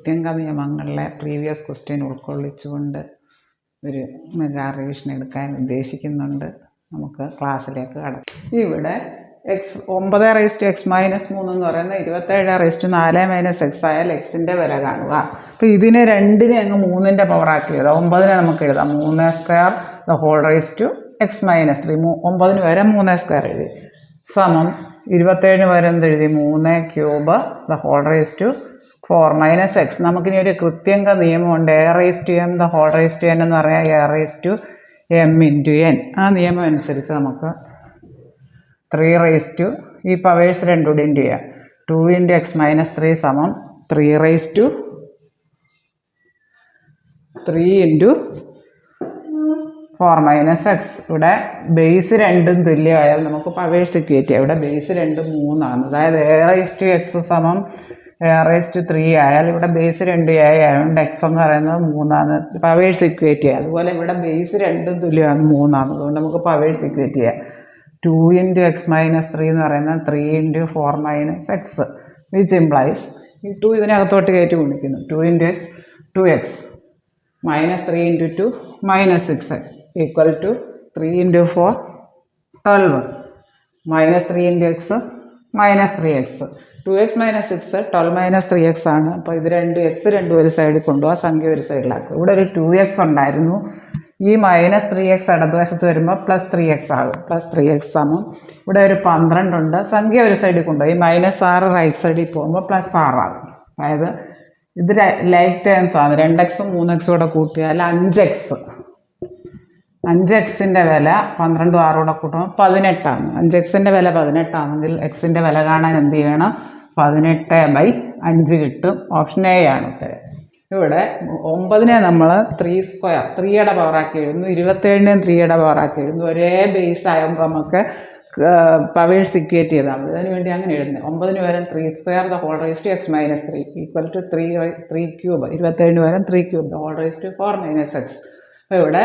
കൃത്യങ്ക നിയമങ്ങളിലെ previous question ഉൾക്കൊള്ളിച്ചുകൊണ്ട് ഒരു mega revision എടുക്കാൻ ഉദ്ദേശിക്കുന്നുണ്ട്. നമുക്ക് ക്ലാസ്സിലേക്ക് കടക്കാം. ഇവിടെ എക്സ് ഒമ്പത് റേസ്റ്റ് എക്സ് മൈനസ് മൂന്ന് എന്ന് പറയുന്നത് ഇരുപത്തേഴ് റേസ്റ്റ് നാല് മൈനസ് എക്സ് ആയാൽ എക്സിന്റെ വില കാണുക. അപ്പോൾ ഇതിനെ രണ്ടിനെ അങ്ങ് മൂന്നിന്റെ പവറാക്കി എഴുതാം. ഒമ്പതിനെ നമുക്ക് എഴുതാം. മൂന്ന് square the whole raise to x minus three മൂ ഒമ്പതിന് വരെ മൂന്ന് സ്ക്വയർ എഴുതി. സമം ഇരുപത്തേഴിന് വരെ എന്ത് എഴുതി? മൂന്ന് cube the whole raise to four minus x നമുക്കിനി ഒരു കൃത്യങ്ക നിയമമുണ്ട്. A raise to m the whole raise to n എന്ന് പറയാം. A raise to m into n ആ നിയമം അനുസരിച്ച് നമുക്ക് ത്രീ റേസ് ടു ഈ പവേഴ്സ് രണ്ടുകൂടി ഇന്റു ചെയ്യാം? Two into x minus three സമം three raise to three into four minus x ഇവിടെ ബേസ് രണ്ടും തുല്യമായാൽ നമുക്ക് പവേഴ്സ് ഇക്വേറ്റ് ചെയ്യാം. ഇവിടെ ബേസ് രണ്ടും മൂന്നാണ്. അതായത് എ റൈസ് ടു എക്സ് സമം എ റൈസ് ടു ത്രീ ആയാൽ ഇവിടെ ബേസ് രണ്ട് എ ആയതുകൊണ്ട് എക്സ് എന്ന് പറയുന്നത് മൂന്നാണ് പവേഴ്സ് ഇക്വേറ്റ് ചെയ്യുക അതുപോലെ ഇവിടെ ബേസ് രണ്ടും തുല്യമാണ് മൂന്നാണ് അതുകൊണ്ട് നമുക്ക് പവേഴ്സ് ഇക്വേറ്റ് ചെയ്യാം. Two into x minus three എന്ന് പറയുന്നത് three into four minus x which implies ഈ ടു ഇതിനകത്തോട്ട് കയറ്റി ഗുണിക്കുന്നു. Two into x two x minus three into two minus six equal to three into four twelve minus three into x minus three x two x minus six twelve minus three x ആണ്. അപ്പോൾ ഇത് രണ്ട് X രണ്ടും ഒരു സൈഡിൽ കൊണ്ടുപോകാം സംഖ്യ ഒരു സൈഡിലാക്കുക ഇവിടെ ഒരു ടു എക്സ് ഉണ്ടായിരുന്നു. ഈ മൈനസ് ത്രീ എക്സ് ഇടതുവശത്ത് വരുമ്പോൾ പ്ലസ് ത്രീ എക്സ് ആകും പ്ലസ് ത്രീ എക്സ് സമം. ഇവിടെ ഒരു പന്ത്രണ്ടുണ്ട് സംഖ്യ ഒരു സൈഡിൽ കൊണ്ടുപോയി ഈ മൈനസ് ആറ് റൈറ്റ് സൈഡിൽ പോകുമ്പോൾ പ്ലസ് ആറാകും അതായത് ഇത് ലൈക്ക് ടേംസ് ആണ്. രണ്ട് എക്സും മൂന്ന് എക്സും കൂടെ കൂട്ടിയാൽ അഞ്ച് എക്സ് അഞ്ച് എക്സിന്റെ വില പന്ത്രണ്ടും ആറും കൂടെ കൂട്ടുമ്പോൾ പതിനെട്ടാണ്. അഞ്ച് എക്സിന്റെ വില പതിനെട്ടാണെങ്കിൽ എക്സിന്റെ വില കാണാൻ എന്ത് ചെയ്യണം? പതിനെട്ട് ബൈ അഞ്ച് കിട്ടും. ഓപ്ഷൻ എ ആണ് ഉത്തരം. ഇവിടെ ഒമ്പതിനെ നമ്മൾ ത്രീ സ്ക്വയർ ത്രീയുടെ പവറാക്കി എഴുതുന്നു. ഇരുപത്തേഴിനെയും ത്രീയുടെ പവറാക്കി എഴുതുന്നു. ഒരേ ബേസ് ആയപ്പോൾ നമുക്ക് പവേഴ്സ് ഇക്വേറ്റ് ചെയ്താൽ മതി. അതിന് വേണ്ടി അങ്ങനെ എഴുതുന്നത് ഒമ്പതിന് പകരം three square the whole raise to x minus three equal to three three cube ഇരുപത്തേഴിന് പകരം three cube the whole raise to four minus x അപ്പോൾ ഇവിടെ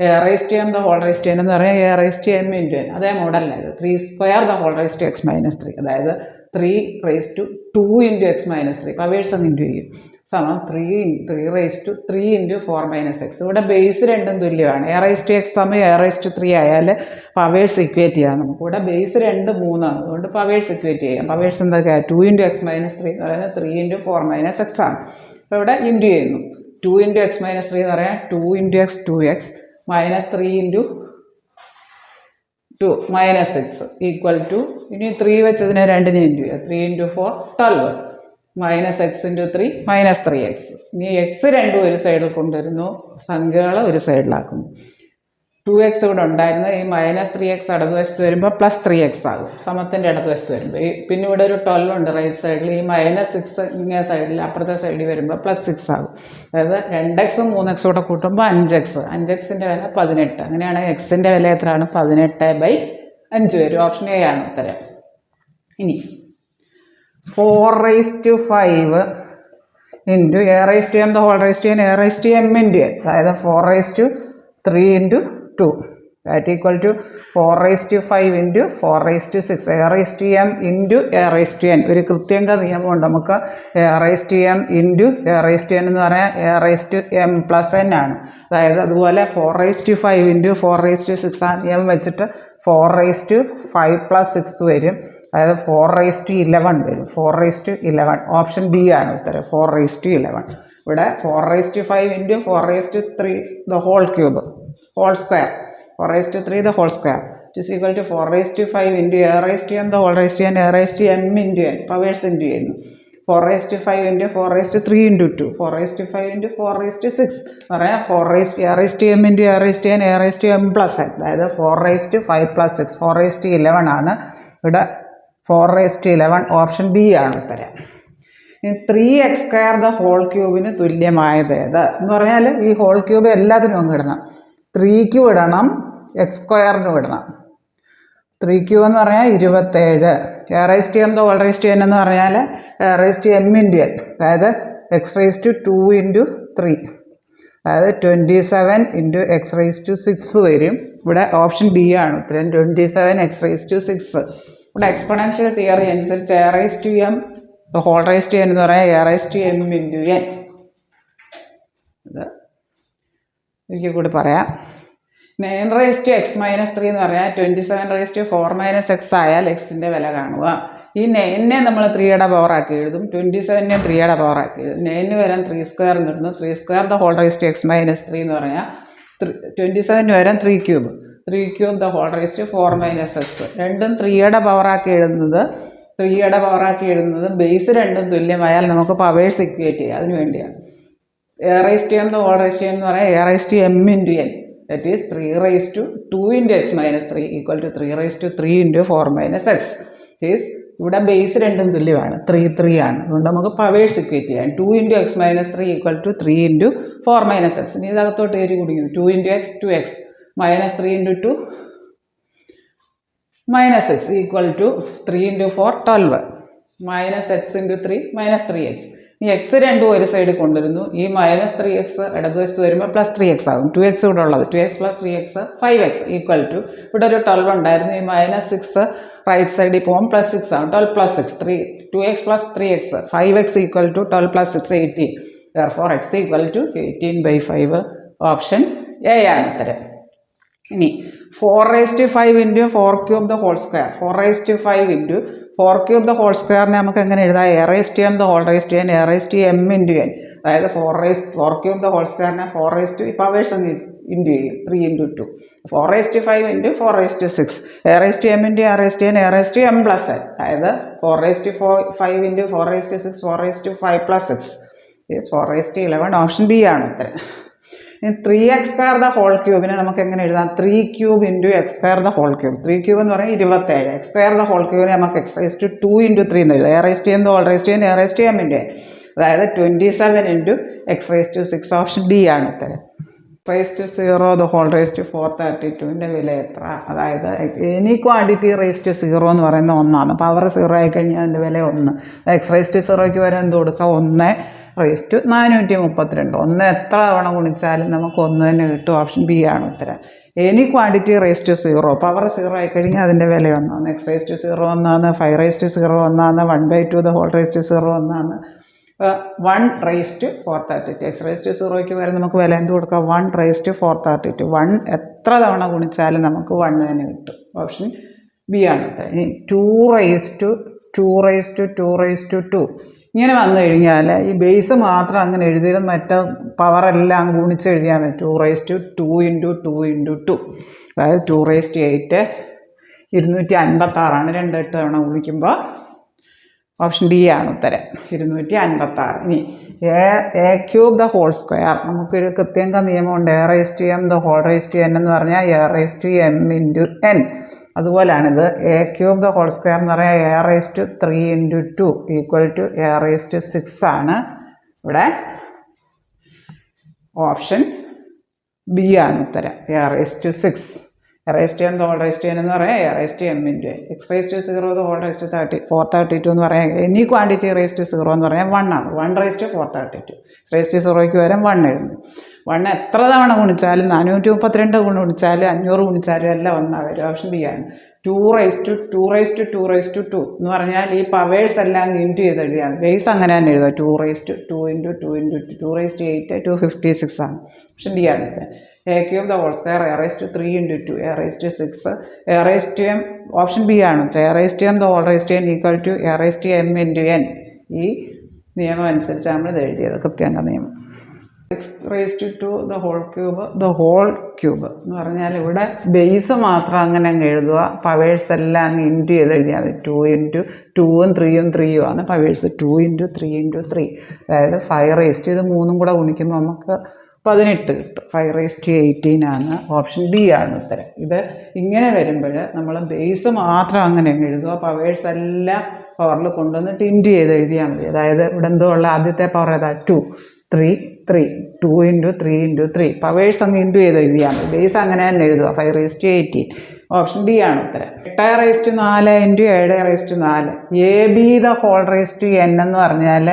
raise to m the whole raise to n എന്ന് പറയാം. A raise to m into n അതേ മോഡലിനായത് three square the whole raise to x minus three അതായത് three raise to two into x minus three powers അങ്ങ് into ചെയ്യും. സമം three three raise to three into four minus x ഇവിടെ base രണ്ടും തുല്യമാണ്. A raise to x സമയം a raise to three ആയാൽ powers equate ചെയ്യാം നമുക്ക്. ഇവിടെ ബേസ് രണ്ട് മൂന്നാണ്. അതുകൊണ്ട് പവേഴ്സ് ഇക്വേറ്റ് ചെയ്യാം. പവേഴ്സ് എന്തൊക്കെയാണ് two into x minus three എന്ന് പറയുന്നത് three into four minus x ആണ്. അപ്പോൾ ഇവിടെ ഇന്റു ചെയ്യുന്നു. Two into x minus three എന്ന് പറയാം. Two into x two x minus three into two minus six equal to ഇനി ത്രീ വെച്ചതിനെ രണ്ടിന് ഇന്റു ചെയ്യുക? Three into four twelve minus x into three minus three x ഇനി x രണ്ടും ഒരു സൈഡിൽ കൊണ്ടുവരുന്നു. സംഖ്യകൾ ഒരു സൈഡിലാക്കുന്നു ടു എക്സ് ഇവിടെ ഉണ്ടായിരുന്നു. ഈ മൈനസ് ത്രീ എക്സ് ഇടതുവശത്ത് വരുമ്പോൾ പ്ലസ് ത്രീ എക്സ് ആകും. സമത്തിന്റെ ഇടതുവശത്ത് വരുമ്പോൾ ഈ പിന്നെ ഇവിടെ ഒരു ട്വൽവ് ഉണ്ട് റൈറ്റ് സൈഡിൽ ഈ മൈനസ് സിക്സ് ഇങ്ങനെ സൈഡിൽ അപ്പുറത്തെ സൈഡിൽ വരുമ്പോൾ പ്ലസ് സിക്സ് ആകും. അതായത് രണ്ട് എക്സും മൂന്ന് എക്സും കൂടെ കൂട്ടുമ്പോൾ അഞ്ച് എക്സ് അഞ്ച് എക്സിന്റെ വില പതിനെട്ട്. അങ്ങനെയാണെങ്കിൽ എക്സിന്റെ വില എത്രയാണ്? പതിനെട്ട് ബൈ അഞ്ച് വരും. ഓപ്ഷൻ എ ആണ് ഉത്തരം. ഇനി four rise to five into a rise to m the whole rise to n a rise to m into n അതായത് four rise to three into two that equal to four raise to five into four raise to six a raise to m into a raise to n ഒരു കൃത്യങ്ക നിയമമുണ്ട് നമുക്ക് a raise to m into a raise to n എന്ന് പറയാൻ a raise to m plus n ആണ് അതായത് അതുപോലെ four raise to five into four raise to six ആ നിയമം വെച്ചിട്ട് four raise to five plus six വരും അതായത് ഫോർ റേസ് ടു ഇലവൻ വരും four raise to eleven option B ആണ് ഉത്തരം ഫോർ റേസ് ടു ഇലവൻ ഇവിടെ four raise to five into four raise to three the whole cube whole square four rise to three the whole square it equal to four rise to five into a rise to m the whole rise to n a rise to m into n powers into ചെയ്യുന്നു four rise to five into four rise to three into two four rise to five into four rise to six പറയാം four rise a rise to m into a rise to n a rise to m plus n അതായത് four rise to five plus six four rise to eleven ആണ് ഇവിടെ four rise to eleven option B ആണ് ഉത്തരം ഇനി three x square the whole ക്യൂബിന് തുല്യമായത് ഏത് എന്ന് പറഞ്ഞാൽ ഈ ഹോൾ ക്യൂബ് എല്ലാത്തിനും അങ്ങ് ഇടണം ത്രീക്ക് വിടണം എക്സ് സ്ക്വയറിന് വിടണം. ത്രീ ക്യൂ എന്ന് പറഞ്ഞാൽ ഇരുപത്തേഴ്. എ റൈസ് ടു എം തോൾ ഹോൾ റൈസ് ടു എൻ എന്ന് പറഞ്ഞാൽ a rise to m into n അതായത് x rise to two into three അതായത് twenty seven into x rise to six വരും. ഇവിടെ ഓപ്ഷൻ ബി ആണ് ഉത്തരം. Twenty seven x rise to six ഇവിടെ exponential theory അനുസരിച്ച് a rise to m whole rise to n എന്ന് പറയാം a rise to m into n ഇത് ഒരിക്കൽ കൂടി പറയാം. Nine raise to x minus three എന്ന് പറഞ്ഞാൽ twenty seven raise to four minus x ആയാൽ എക്സിന്റെ വില കാണുക. ഈ നയനെ നമ്മൾ ത്രീയുടെ പവറാക്കി എഴുതും. ട്വന്റി സെവനെ ത്രീയുടെ പവറാക്കി എഴുതും. നയന് വരാൻ ത്രീ സ്ക്വയർ എന്ന് ഇടുന്നു. Three square the whole raise to x minus three എന്ന് പറഞ്ഞാൽ ട്വന്റി സെവന് വരാൻ three cube three cube the whole raise to four minus x രണ്ടും ത്രീയുടെ പവറാക്കി എഴുതുന്നത് ത്രീയുടെ പവറാക്കി എഴുതുന്നത് ബേസ് രണ്ടും തുല്യമായാൽ നമുക്ക് പവേഴ്സ് ഇക്വേറ്റ് ചെയ്യാം. അതിന് വേണ്ടിയാണ്. A rise to m whole rise to m എന്ന് പറയാം. A rise to m into n that is three rise to two into x minus three equal to three rise to three into four minus x is ഇവിടെ base രണ്ടും തുല്യമാണ്. Three three ആണ്. അതുകൊണ്ട് നമുക്ക് powers equate ചെയ്യാം. Two into x minus three equal to three into four minus x ഇനി ഇതകത്തോട്ട് കയറ്റി കുടിക്കുന്നു. Two into x two x minus three into two minus x equal to three into four twelve minus x into three minus three x ഈ x രണ്ടും ഒരു side കൊണ്ടുവരുന്നു. ഈ minus three x ഇടതുവശത്ത് വരുമ്പോൾ പ്ലസ് ത്രീ എക്സ് ആകും. Two x ഇവിടെ ഉള്ളത്. Two x plus three x five x equal to ഇവിടെ ഒരു ട്വൽവ് ഉണ്ടായിരുന്നു. ഈ മൈനസ് സിക്സ് റൈറ്റ് സൈഡിൽ പോകും പ്ലസ് സിക്സ് ആകും twelve plus six three two x plus three x five x equal to twelve plus six eighteen four x equal to eighteen by five option A ആണ് ഉത്തരം. ഇനി four raise to five into four cube the whole square four raise to five into four cube the whole സ്ക്വയറിനെ നമുക്ക് എങ്ങനെ എഴുതാം a raise to m the whole raise to n a raise to m into n അതായത് four raise four cube the whole സ്ക്വയറിനെ four raise to powers അങ്ങ് into ചെയ്യും three into two four raise to five into four raise to six a raise to m into a raise to n a raise to m plus n അതായത് four raise to four five into four raise to six four raise to five plus six four raise to eleven option B ആണ് ഉത്തരം three x square the whole ക്യൂബിനെ നമുക്ക് എങ്ങനെ എഴുതാം? Three cube into x square the whole cube three cube എന്ന് പറയുന്നത് ഇരുപത്തേഴ്. X square the whole ക്യൂബിനെ നമുക്ക് x raise to two into three എന്ന് എഴുതാം. എ റേസ് ടു എന്ന് whole raise to n a raise to m into അതായത് twenty seven into x raise to six option D ആണ് ഉത്തരം. Raise to zero the whole raise to four thirty ടുവിന്റെ വില എത്ര? അതായത് any quantity raise to zero എന്ന് പറയുന്ന ഒന്നാണ്. പവർ സീറോ ആയി കഴിഞ്ഞാൽ അതിന്റെ വില ഒന്ന്. എക്സ് റേസ് ടു സീറോയ്ക്ക് വരെ എന്ത് കൊടുക്കുക ഒന്ന്. റേസ് ടു നാനൂറ്റി മുപ്പത്തിരണ്ട് ഒന്ന് എത്ര തവണ ഗുണിച്ചാലും നമുക്ക് ഒന്ന് തന്നെ കിട്ടും ഓപ്ഷൻ ബി ആണ് ഉത്തരം. Any quantity raise to zero power zero ആയി കഴിഞ്ഞാൽ അതിന്റെ വില ഒന്നാണ് എക്സ് റേസ് ടു സീറോ ഒന്നാണ് ഫൈവ് റേസ് ടു സീറോ ഒന്നാണ് one by two the whole raise to zero ഒന്നാണ് one raise to four thirty two x raise to സീറോയ്ക്ക് വരെ നമുക്ക് വില എന്ത് കൊടുക്കാം? One raise to four thirty two one എത്ര തവണ ഗുണിച്ചാലും നമുക്ക് വൺ തന്നെ കിട്ടും. ഓപ്ഷൻ ബി ആണ് two raise to two raise to two raise to two ഇങ്ങനെ വന്നു കഴിഞ്ഞാൽ ഈ ബേസ് മാത്രം അങ്ങനെ എഴുതിയാലും മറ്റേ പവറെല്ലാം ഗുണിച്ച് എഴുതിയാൽ മതി. Two raise to two into two into two അതായത് ടു റേസ് ടു എയ്റ്റ് ഇരുന്നൂറ്റി അൻപത്താറാണ് രണ്ടെട്ട് തവണ ഗുണിക്കുമ്പോൾ ഓപ്ഷൻ ഡി ആണ് ഉത്തരം. ഇരുന്നൂറ്റി അൻപത്താറ് ഇനി a a cube the whole square നമുക്കൊരു കൃത്യങ്ക നിയമമുണ്ട്. A raise to m the whole raise to n എന്ന് പറഞ്ഞാൽ a raise to m into n അതുപോലാണിത് a cube the whole square എന്ന് പറഞ്ഞാൽ a raise to three into two equal to a raise to six ആണ് ഇവിടെ option B ആണ് ഉത്തരം a raise to six raise to m whole raise to n എന്ന് പറയാം a raise to m into x raise to zero whole raise to thirty four thirty two എന്ന് പറയാം any quantity raise to zero എന്ന് പറയാം one ആണ് one raise to four thirty two raise to സീറോയ്ക്ക് വരാം one എഴുതുന്നു one എത്ര തവണ ഗുണിച്ചാലും നാനൂറ്റി മുപ്പത്തിരണ്ട് ഗുണിച്ചാലും അഞ്ഞൂറ് ഗുണിച്ചാലും എല്ലാം വന്നാൽ വരും. ഓപ്ഷൻ ബി ആണ്. Two raise to two raise to two raise to two എന്ന് പറഞ്ഞാൽ ഈ പവേഴ്സ് എല്ലാം ഇന്റു ചെയ്ത് എഴുതിയാണ് ബേസ് അങ്ങനെ തന്നെ എഴുതുക. Two raise to two into two into two raise to eight two fifty six ആണ്. ഓപ്ഷൻ ഡി ആണ് a cube the whole square a raise to three into two a raise to six a raise to m option B ആണ് a raise to m the whole raise to n equal to a raise to m into n ഈ നിയമം അനുസരിച്ചാണ് നമ്മൾ ഇത് എഴുതിയത്. കൃത്യാംഗ നിയമം. X raise to the whole cube the whole cube എന്ന് പറഞ്ഞാൽ ഇവിടെ ബേസ് മാത്രം അങ്ങനെ അങ്ങ് എഴുതുക. പവേഴ്സ് എല്ലാം അങ്ങ് ഇന്റു ചെയ്ത് എഴുതിയാൽ മതി. ടു ഇന്റു ടൂവും ത്രീയും ത്രീയും ആണ്. Powers two into three into three അതായത് ഫൈവ് റേസ് ടു ഇത് മൂന്നും കൂടെ ഗുണിക്കുമ്പോൾ നമുക്ക് പതിനെട്ട് കിട്ടും. ഫൈവ് റേസ് ടു എയ്റ്റീൻ ആണ് ഓപ്ഷൻ ഡി ആണ് ഉത്തരം. ഇത് ഇങ്ങനെ വരുമ്പോൾ നമ്മൾ ബേസ് മാത്രം അങ്ങനെ അങ്ങ് എഴുതുക. പവേഴ്സ് എല്ലാം പവറിൽ കൊണ്ടുവന്നിട്ട് ഇന്റു ചെയ്ത് എഴുതിയാൽ മതി. അതായത് ഇവിടെ എന്തോ ഉള്ള ആദ്യത്തെ പവർ ഏതാ? Two three three two into three into three powers അങ്ങ് ഇന്റു ചെയ്ത് എഴുതിയാൽ മതി. ബേസ് അങ്ങനെ തന്നെ എഴുതുക. Five raise to eighteen option B ആണ് ഉത്തരം. എട്ട് റേസ് ടു നാല് ഇന്റു ഏഴ് റേസ് ടു നാല്. A b the whole raise to n എന്ന് പറഞ്ഞാൽ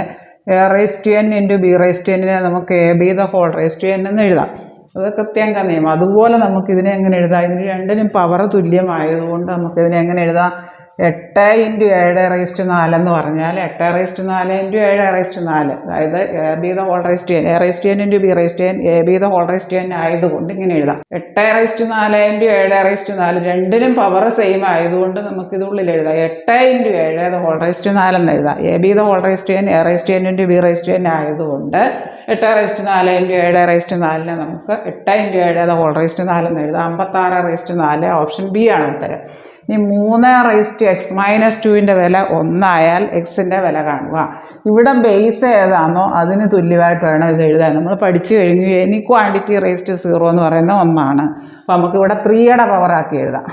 a raise to n into b raise to എന്നിനെ നമുക്ക് a b the whole raise to n എന്ന് എഴുതാം. അത് കൃത്യാങ്ക നിയമം. അതുപോലെ നമുക്കിതിനെ എങ്ങനെ എഴുതാം? ഇതിന് രണ്ടിനും പവർ തുല്യമായതുകൊണ്ട് നമുക്ക് ഇതിനെ എങ്ങനെ എഴുതാം? എട്ട് ഇന്റു ഏഴ് റേസ്റ്റ് നാല് എന്ന് പറഞ്ഞാൽ എട്ട് റേസ്റ്റ് നാല് ഇന്റു ഏഴ് റേസ്റ്റ് നാല് അതായത് a b the whole raised n a raised n into b raised n a b the whole raised n ആയതുകൊണ്ട് ഇങ്ങനെ എഴുതാം എട്ട് റേസ്റ്റ് നാല് ഇന്റു ഏഴ് റേസ്റ്റ് നാല് രണ്ടിനും പവർ സെയിം ആയതുകൊണ്ട് നമുക്ക് ഇത് ഉള്ളിൽ എഴുതാം എട്ട് ഇന്റു ഏഴ് ദ ഹോൾ റേസ്റ്റ് നാല് എന്ന് എഴുതാം a b the whole raised n a raised n into b raised n ആയതുകൊണ്ട് എട്ട് റേസ്റ്റ് നാല് ഇന്റു ഏഴ് റേസ്റ്റ് നാലിനെ നമുക്ക് എട്ട് ഇന്റു ഏഴ് ദ ഹോൾ റേസ്റ്റ് നാല് എന്ന് എഴുതാം അമ്പത്താറ് റേസ്റ്റ് നാല് ഓപ്ഷൻ ബി ആണ് ഉത്തരം ഇനി മൂന്ന് റേസ്റ്റ് എക്സ് മൈനസ് ടുവിന്റെ വില ഒന്നായാൽ എക്സിന്റെ വില കാണുക. ഇവിടെ ബേസ് ഏതാണോ അതിന് തുല്യമായിട്ട് വേണം ഇത് എഴുതാൻ. നമ്മൾ പഠിച്ചു കഴിഞ്ഞു ഇനി ക്വാണ്ടിറ്റി റേസ്റ്റ് സീറോ എന്ന് പറയുന്ന ഒന്നാണ്. അപ്പോൾ നമുക്ക് ഇവിടെ ത്രീയുടെ പവറാക്കി എഴുതാം.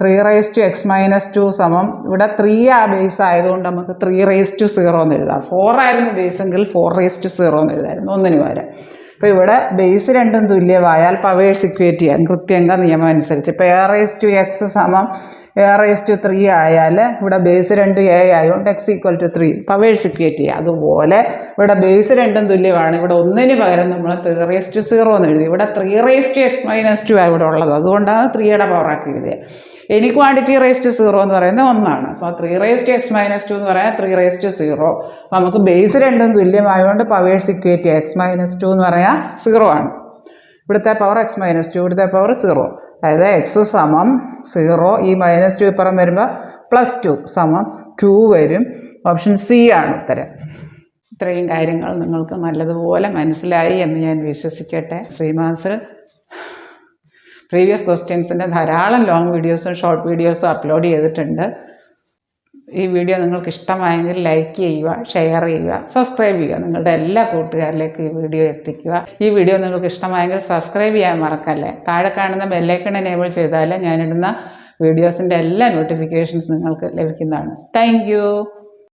Three raise to x minus two സമം ഇവിടെ ത്രീ ആ ബേസ് ആയതുകൊണ്ട് നമുക്ക് ത്രീ റേസ് ടു സീറോ എന്ന് എഴുതാം. ഫോർ ആയിരുന്നു ബേസ് എങ്കിൽ ഫോർ റേസ് ടു സീറോ എന്ന് എഴുതായിരുന്നു. ഒന്നിന് പകരം. അപ്പോൾ ഇവിടെ ബേസ് രണ്ടും തുല്യമായാൽ പവേഴ്സ് ഇക്വേറ്റ് ചെയ്യാൻ കൃത്യങ്ക നിയമം അനുസരിച്ച്. ഇപ്പോൾ എ റേസ് ടു എക്സ് സമം എ റേസ് ടു ത്രീ ആയാൽ ഇവിടെ ബേസ് രണ്ട് എ ആയതുകൊണ്ട് x equal to three powers equate ചെയ്യുക അതുപോലെ ഇവിടെ ബേസ് രണ്ടും തുല്യമാണ്. ഇവിടെ ഒന്നിന് പകരം നമ്മൾ ത്രീ റേസ് ടു സീറോ എന്ന് എഴുതി. ഇവിടെ three raise to x minus two ആണ് ഇവിടെ ഉള്ളത്. അതുകൊണ്ടാണ് ത്രീയുടെ പവറാക്കി എഴുതിയത്. Any quantity raise to zero എന്ന് പറയുന്നത് ഒന്നാണ്. അപ്പോൾ three raise to x minus two എന്ന് പറയാൻ ത്രീ റേസ് ടു സീറോ അപ്പോൾ നമുക്ക് ബേസ് രണ്ടും തുല്യമായതുകൊണ്ട് പവേഴ്സ് ഇക്വേറ്റി എക്സ് മൈനസ് ടു എന്ന് പറയാൻ സീറോ ആണ്. ഇവിടുത്തെ പവർ എക്സ് മൈനസ് ടു ഇവിടുത്തെ പവർ സീറോ അതായത് എക്സ് സമം സീറോ ഈ മൈനസ് ടു ഇപ്പുറം വരുമ്പോൾ പ്ലസ് ടു സമം ടു വരും. ഓപ്ഷൻ സി ആണ് ഉത്തരം. ഇത്രയും കാര്യങ്ങൾ നിങ്ങൾക്ക് നല്ലതുപോലെ മനസ്സിലായി എന്ന് ഞാൻ വിശ്വസിക്കട്ടെ. ശ്രീമാസർ പ്രീവിയസ് ക്വസ്റ്റ്യൻസിന്റെ ധാരാളം ലോങ് വീഡിയോസും ഷോർട്ട് വീഡിയോസും അപ്ലോഡ് ചെയ്തിട്ടുണ്ട്. ഈ വീഡിയോ നിങ്ങൾക്ക് ഇഷ്ടമായെങ്കിൽ ലൈക്ക് ചെയ്യുക ഷെയർ ചെയ്യുക സബ്സ്ക്രൈബ് ചെയ്യുക. നിങ്ങളുടെ എല്ലാ കൂട്ടുകാരിലേക്ക് ഈ വീഡിയോ എത്തിക്കുക. ഈ വീഡിയോ നിങ്ങൾക്ക് ഇഷ്ടമായെങ്കിൽ സബ്സ്ക്രൈബ് ചെയ്യാൻ മറക്കല്ലേ? താഴെ കാണുന്ന ബെല്ലൈക്കൺ എനേബിൾ ചെയ്താൽ ഞാനിടുന്ന വീഡിയോസിന്റെ എല്ലാ നോട്ടിഫിക്കേഷൻസ് നിങ്ങൾക്ക് ലഭിക്കുന്നതാണ്. താങ്ക്